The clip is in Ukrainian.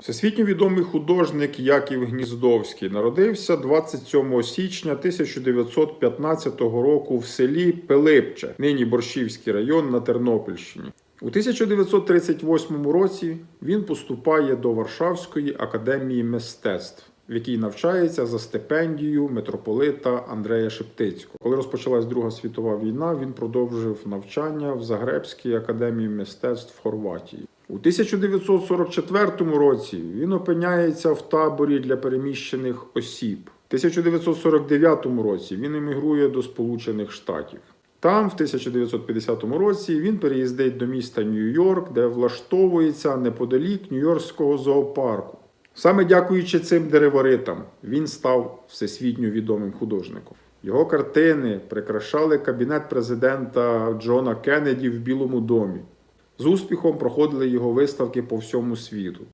Всесвітньо відомий художник Яків Гніздовський народився 27 січня 1915 року в селі Пилипче, нині Борщівський район на Тернопільщині. У 1938 році він поступає до Варшавської академії мистецтв, в якій навчається за стипендію митрополита Андрея Шептицького. Коли розпочалась Друга світова війна, він продовжив навчання в Загребській академії мистецтв в Хорватії. У 1944 році він опиняється в таборі для переміщених осіб. У 1949 році він емігрує до Сполучених Штатів. Там, в 1950 році, він переїздить до міста Нью-Йорк, де влаштовується неподалік Нью-Йоркського зоопарку. Саме дякуючи цим дереворитам, він став всесвітньо відомим художником. Його картини прикрашали кабінет президента Джона Кеннеді в Білому домі. З успіхом проходили його виставки по всьому світу.